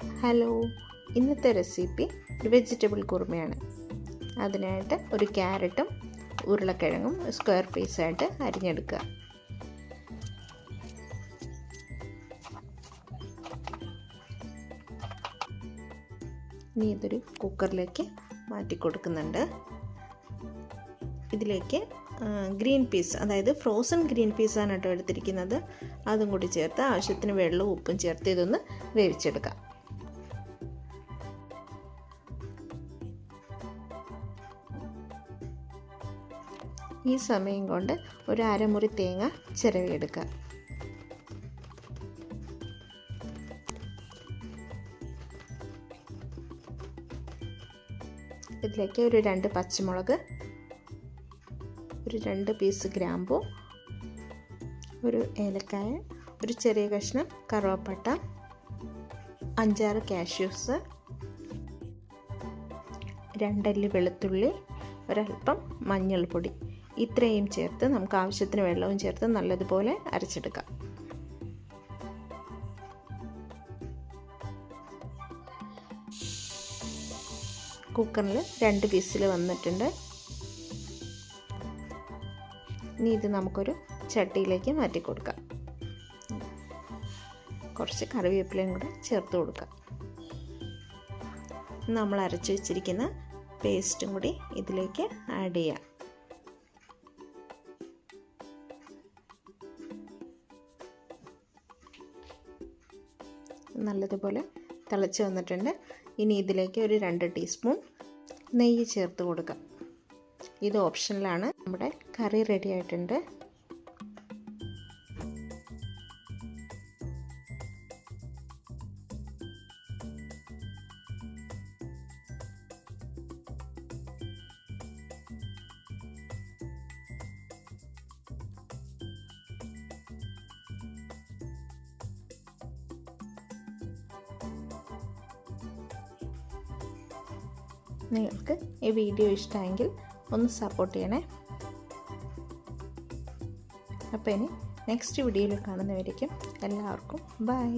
Hello ഇന്നത്തെ recipe ഒരു vegetable കുറുമയാണ്. അതിനായിട്ട് ഒരു ക്യാരറ്റും ഉരുളക്കിഴങ്ങും സ്ക്വയർ പീസായിട്ട് അരിഞ്ഞെടുക്കുക. ഇനി ഇതൊരു കുക്കറിലേക്ക് മാറ്റി കൊടുക്കുന്നുണ്ട്. ഇതിലേക്ക് ഗ്രീൻ പീസ് അതായത് ഫ്രോസൺ ഗ്രീൻ പീസാണ് കേട്ടോ എടുത്തിരിക്കുന്നത്. അതും കൂടി ചേർത്ത് ആവശ്യത്തിന് വെള്ളവും ഉപ്പും ചേർത്ത് ഇതൊന്ന് വേവിച്ചെടുക്കാം. ഈ സമയം കൊണ്ട് ഒരു അരമുറി തേങ്ങ ചിരവിയെടുക്കുക. ഇതിലേക്ക് ഒരു രണ്ട് പച്ചമുളക് ഒരു രണ്ട് പീസ് ഗ്രാമ്പു ഒരു ഏലക്കായ ഒരു ചെറിയ കഷ്ണം കറുവപ്പട്ട അഞ്ചാറ് കാഷ്യൂസ് രണ്ടല്ലി വെളുത്തുള്ളി ഒരല്പം മഞ്ഞൾപ്പൊടി. ഇത്രയും ചേർത്ത് നമുക്ക് ആവശ്യത്തിന് വെള്ളവും ചേർത്ത് നല്ലതുപോലെ അരച്ചെടുക്കാം. കുക്കറിൽ രണ്ട് പീസിൽ വന്നിട്ടുണ്ട്. ഇനി ഇത് നമുക്കൊരു ചട്ടിയിലേക്ക് മാറ്റി കൊടുക്കാം. കുറച്ച് കറിവേപ്പിലയും കൂടെ ചേർത്ത് കൊടുക്കാം. നമ്മൾ അരച്ച് വെച്ചിരിക്കുന്ന പേസ്റ്റും കൂടി ഇതിലേക്ക് ആഡ് ചെയ്യാം. നല്ലതുപോലെ തിളച്ച് വന്നിട്ടുണ്ട്. ഇനി ഇതിലേക്ക് ഒരു രണ്ട് ടീസ്പൂൺ നെയ്യ് ചേർത്ത് കൊടുക്കാം. ഇത് ഓപ്ഷനിലാണ്. നമ്മുടെ കറി റെഡി ആയിട്ടുണ്ട്. നിങ്ങൾക്ക് ഈ വീഡിയോ ഇഷ്ടമെങ്കിൽ ഒന്ന് സപ്പോർട്ട് ചെയ്യണേ. അപ്പോൾ ഇനി നെക്സ്റ്റ് വീഡിയോയിൽ കാണുന്നവരേക്കും എല്ലാവർക്കും ബൈ